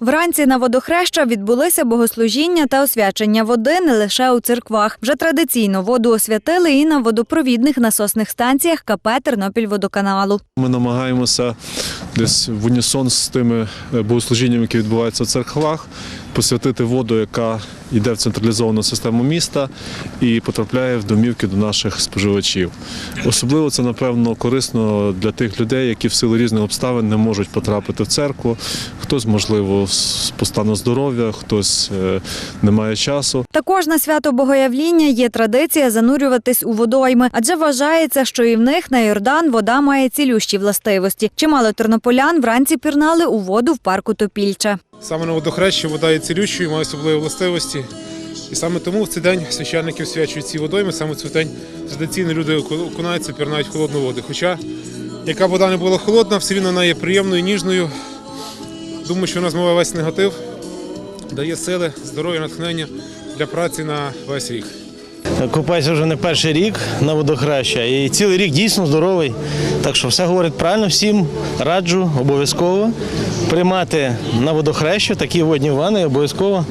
Вранці на водохреща відбулися богослужіння та освячення води не лише у церквах. Вже традиційно воду освятили і на водопровідних насосних станціях КП Тернопільводоканалу. Ми намагаємося десь в унісон з тими е, богослужіннями, які відбуваються в церквах, посвятити воду, яка йде в централізовану систему міста і потрапляє в домівки до наших споживачів. Особливо це, напевно, корисно для тих людей, які в силу різних обставин не можуть потрапити в церкву. Хтось, можливо, з- по стану здоров'я, хтось е, не має часу. Також на свято Богоявління є традиція занурюватись у водойми, адже вважається, що і в них на Йордан вода має цілющі властивості. Чимало тернополян вранці пірнали у воду в парку Топільче. Саме на водохрещі вода є цілющою, має особливі властивості. І саме тому в цей день священники освячують ці водойми. Саме в цей день традиційно люди окунаються, пірнають холодну воду. Хоча, яка вода не була холодна, все рівно вона є приємною, ніжною. Думаю, що вона змиває весь негатив, дає сили, здоров'я, натхнення для праці на весь рік. Купаюся вже не перший рік на водохреща і цілий рік дійсно здоровий. Так що все говорить правильно, всім раджу обов'язково приймати на водохрещу такі водні вани, обов'язково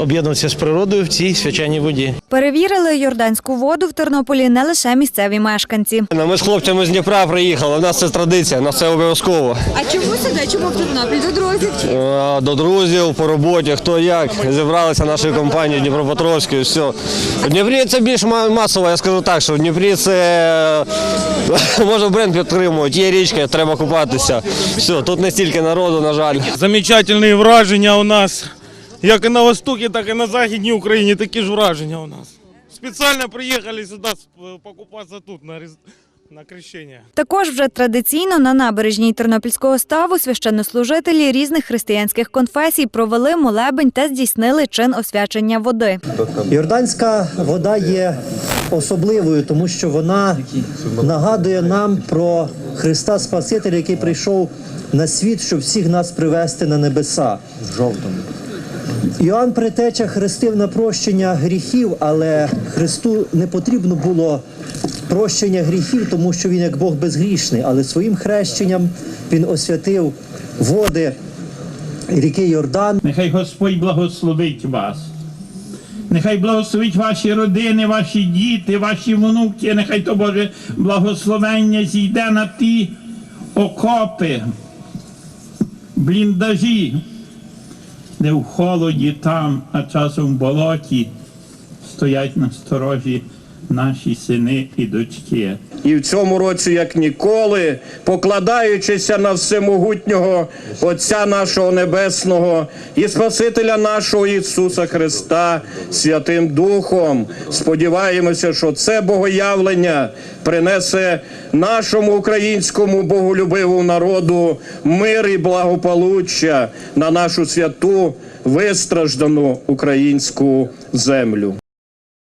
об'єднуватися з природою в цій свячаній воді. Перевірили йорданську воду в Тернополі не лише місцеві мешканці. Ну, Ми з хлопцями з Дніпра приїхали. У нас це традиція, у нас це обов'язково. А чому сюди? Чому в Тернопіль? До друзів? Е, До друзів по роботі, хто як. Зібралися нашою компанією Дніпропетровською. Все. В Дніпрі це більш масово, я скажу так, що в Дніпрі це може бренд підтримують. Є річка, треба купатися. Все, тут не стільки народу, на жаль. Замечательні враження у нас. Як і на Востокі, так і на Західній Україні такі ж враження у нас. Спеціально приїхали сюди покупатися тут на, на крещення. Також вже традиційно на набережній Тернопільського ставу священнослужителі різних християнських конфесій провели молебень та здійснили чин освячення води. Йорданська вода є особливою, тому що вона нагадує нам про Христа Спасителя, який прийшов на світ, щоб всіх нас привести на небеса. В жовтому. Іоанн Притеча хрестив на прощення гріхів, але Христу не потрібно було прощення гріхів, тому що він як Бог безгрішний. Але своїм хрещенням він освятив води ріки Йордан. Нехай Господь благословить вас. Нехай благословить ваші родини, ваші діти, ваші внуки. Нехай то Боже благословення зійде на ті окопи, бліндажі, де в холоді там, а часом в болоті стоять на сторожі наші сини і дочки. і в цьому році, як ніколи, покладаючися на всемогутнього Отця нашого Небесного і Спасителя нашого Ісуса Христа Святим Духом. Сподіваємося, що це богоявлення принесе нашому українському боголюбивому народу мир і благополуччя на нашу святу вистраждану українську землю.